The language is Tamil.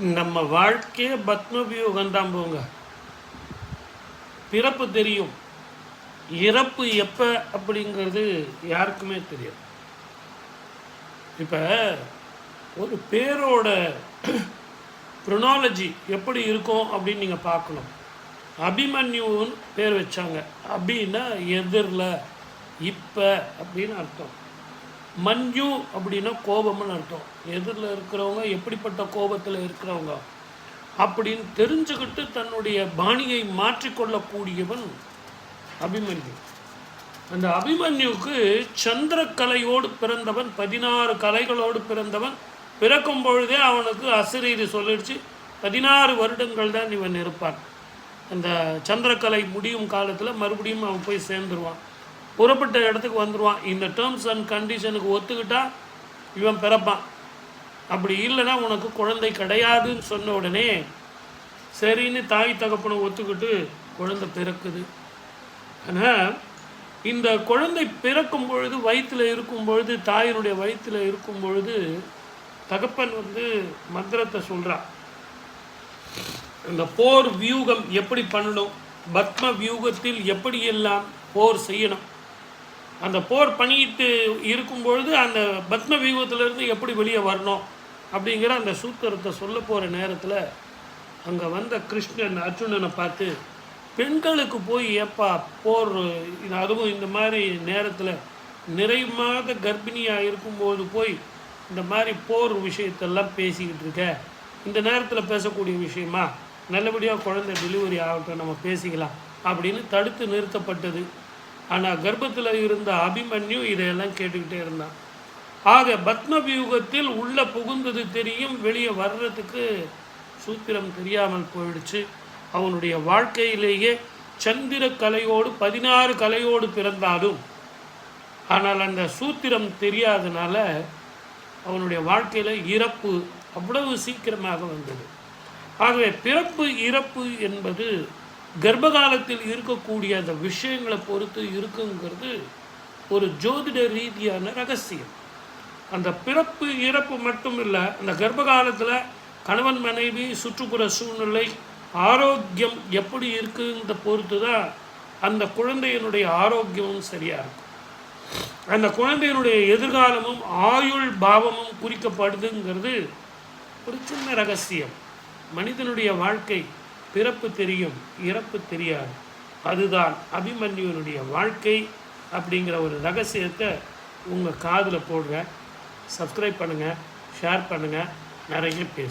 நம்ம வாழ்க்கையே பத்மவியூகம் தான் போங்க பிறப்பு தெரியும். இறப்பு எப்போ அப்படிங்கிறது யாருக்குமே தெரியும் இப்போ ஒரு பேரோட ப்ரொனாலஜி எப்படி இருக்கும் அப்படின்னு நீங்கள் பார்க்கணும். அபிமன்யுன்னு பேர் வச்சாங்க. அப்படின்னா எதிரில் இப்போ அப்படின்னு அர்த்தம். மஞ்சு அப்படின்னா கோபம்னு அர்த்தம். எதிரில் இருக்கிறவங்க எப்படிப்பட்ட கோபத்தில் இருக்கிறவங்க? அப்படின்னு தெரிஞ்சுக்கிட்டு தன்னுடைய பாணியை மாற்றிக்கொள்ளக்கூடியவன் அபிமன்யு. அந்த அபிமன்யுக்கு சந்திரக்கலையோடு பிறந்தவன் பதினாறு கலைகளோடு பிறந்தவன் பிறக்கும் பொழுதே அவனுக்கு அசிரீதி சொல்லிடுச்சு. பதினாறு வருடங்கள் தான் இவன் இருப்பான். அந்த சந்திரக்கலை முடியும் காலத்தில் மறுபடியும் அவன் போய் சேர்ந்துருவான். புறப்பட்ட இடத்துக்கு வந்துடுவான் இந்த டேர்ம்ஸ் அண்ட் கண்டிஷனுக்கு ஒத்துக்கிட்டா இவன் பிறப்பான். அப்படி இல்லைன்னா உனக்கு குழந்தை கிடையாதுன்னு சொன்ன உடனே சரின்னு தாய் தகப்பனை ஒத்துக்கிட்டு குழந்தை பிறக்குது. ஆனால் இந்த குழந்தை பிறக்கும் பொழுது வயிற்றில் இருக்கும் பொழுது தாயினுடைய வயிற்றில் இருக்கும் பொழுது தகப்பன் வந்து மந்திரத்தை சொல்கிறான் இந்த போர் வியூகம் எப்படி பண்ணணும்? பத்ம வியூகத்தில் எப்படியெல்லாம் போர் செய்யணும்? அந்த போர் பண்ணிட்டு இருக்கும்பொழுது அந்த பத்ம வியூகத்திலிருந்து எப்படி வெளியே வரணும் அப்படிங்கிற அந்த சூத்திரத்தை சொல்ல போகிற நேரத்தில் அங்கே வந்த கிருஷ்ணன் அர்ஜுனனை பார்த்து பெண்களுக்கு போய் ஏப்பா போர் அதுவும் இந்த மாதிரி நேரத்தில் நிறை மாத கர்ப்பிணியாக இருக்கும்போது போய் இந்த மாதிரி போர் விஷயத்தெல்லாம் பேசிக்கிட்டு இருக்க. இந்த நேரத்தில் பேசக்கூடிய விஷயமா? நல்லபடியாக குழந்தை டெலிவரி ஆகட்டும் நம்ம பேசிக்கலாம். அப்படின்னு தடுத்து நிறுத்தப்பட்டது. ஆனால் கர்ப்பத்தில் இருந்த அபிமன்யு இதையெல்லாம் கேட்டுக்கிட்டே இருந்தான். ஆக பத்ம வியூகத்தில் உள்ள புகுந்தது தெரியும் வெளியே வர்றதுக்கு சூத்திரம் தெரியாமல் போயிடுச்சு. அவனுடைய வாழ்க்கையிலேயே சந்திர கலையோடு பதினாறு கலையோடு பிறந்தாலும் ஆனால் அந்த சூத்திரம் தெரியாதனால அவனுடைய வாழ்க்கையில் இறப்பு அவ்வளவு சீக்கிரமாக வந்தது. ஆகவே பிறப்பு இறப்பு என்பது கர்ப்பகாலத்தில் இருக்கக்கூடிய அந்த விஷயங்களை பொறுத்து இருக்குங்கிறது ஒரு ஜோதிட ரீதியான ரகசியம். அந்த பிறப்பு இறப்பு மட்டும் இல்லை அந்த கர்ப்பகாலத்தில் கணவன் மனைவி சுற்றுப்புற சூழ்நிலை ஆரோக்கியம் எப்படி இருக்குங்கிறத பொறுத்து தான் அந்த குழந்தையினுடைய ஆரோக்கியமும் சரியாக இருக்கும். அந்த குழந்தையினுடைய எதிர்காலமும் ஆயுள் பாவமும் குறிக்கப்படுதுங்கிறது ஒரு சின்ன ரகசியம். மனிதனுடைய வாழ்க்கை பிறப்பு தெரியும் இறப்பு தெரியாது. அதுதான் அபிமன்யுனுடைய வாழ்க்கை அப்படிங்கிற ஒரு ரகசியத்தை உங்கள் காதில் போடுங்க சப்ஸ்கிரைப் பண்ணுங்கள் ஷேர் பண்ணுங்கள் நிறைய பேசுங்க